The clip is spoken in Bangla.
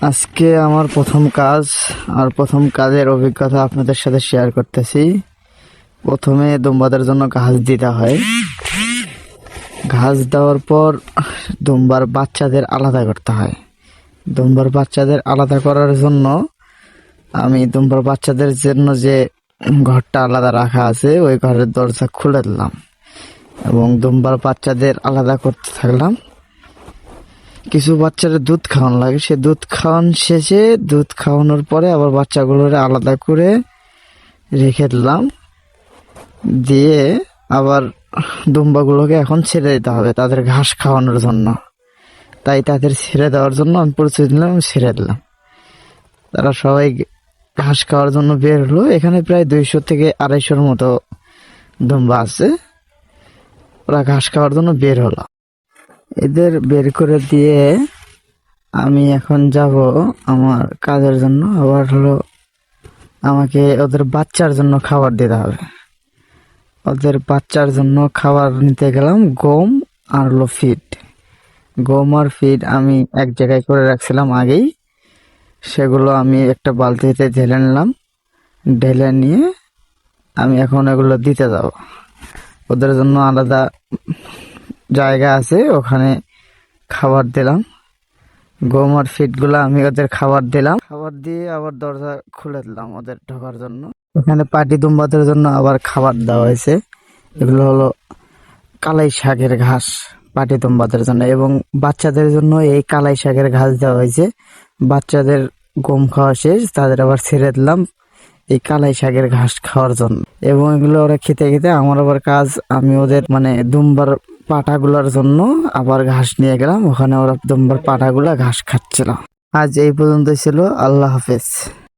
আজকে আমার প্রথম কাজ আর প্রথম কাজের অভিজ্ঞতা আপনাদের সাথে শেয়ার করতেছি। প্রথমে দুম্বাদের জন্য ঘাস দিতে হয়। ঘাস দেওয়ার পর দুম্বার বাচ্চাদের আলাদা করতে হয়। দুম্বার বাচ্চাদের আলাদা করার জন্য আমি দুম্বার বাচ্চাদের জন্য যে ঘরটা আলাদা রাখা আছে, ওই ঘরের দরজা খুলে দিলাম এবং দুম্বার বাচ্চাদের আলাদা করতে থাকলাম। কিছু বাচ্চারা দুধ খাওয়ানো লাগে। সে দুধ খাওয়ান শেষে দুধ খাওয়ানোর পরে আবার বাচ্চাগুলোর আলাদা করে রেখে দিলাম। দিয়ে আবার দুম্বাগুলোকে এখন ছেড়ে দিতে হবে তাদের ঘাস খাওয়ানোর জন্য। তাই তাদের ছেড়ে দেওয়ার জন্য আমি দিলাম আমি ছেড়ে দিলাম। তারা সবাই ঘাস খাওয়ার জন্য বের হলো। এখানে প্রায় দুইশো থেকে আড়াইশোর মতো দুম্বা আছে। ওরা ঘাস খাওয়ার জন্য বের হলো। এদের বের করে দিয়ে আমি এখন যাব আমার কাজের জন্য। আবার হলো আমাকে ওদের বাচ্চার জন্য খাবার দিতে হবে। ওদের বাচ্চার জন্য খাবার নিতে গেলাম গম আর হলো ফিড। গম আর ফিড আমি এক জায়গায় করে রাখছিলাম আগেই। সেগুলো আমি একটা বালতিতে ঢেলে নিলাম। ঢেলে নিয়ে আমি এখন এগুলো দিতে যাব। ওদের জন্য আলাদা জায়গা আছে, ওখানে খাবার দিলাম। গম আর ফিটগুলো আমি ওদের খাবার দিলাম। খাবার দিয়ে আবার দরজা খুলে দিলাম ওদের ঢোকার জন্য। এখানে পাটি দুম্বাদের জন্য আবার খাবার দেওয়া হয়েছে। এগুলো হলো কালাই শাকের ঘাস পাটি দুম্বাদের জন্য এবং বাচ্চাদের জন্য এই কালাই শাকের ঘাস দেওয়া হয়েছে। বাচ্চাদের গম খাওয়া শেষ, তাদের আবার ছেড়ে দিলাম এই কালাই শাকের ঘাস খাওয়ার জন্য। এবং এগুলো ওরা খেতে খেতে আমার আবার কাজ, আমি ওদের মানে দুম্বার পাটাগুলোর জন্য আবার ঘাস নিয়ে গেলাম। ওখানে ওরা দুম্বার পাটাগুলা ঘাস খাচ্ছিল। আজ এই পর্যন্ত ছিল। আল্লাহ হাফেজ।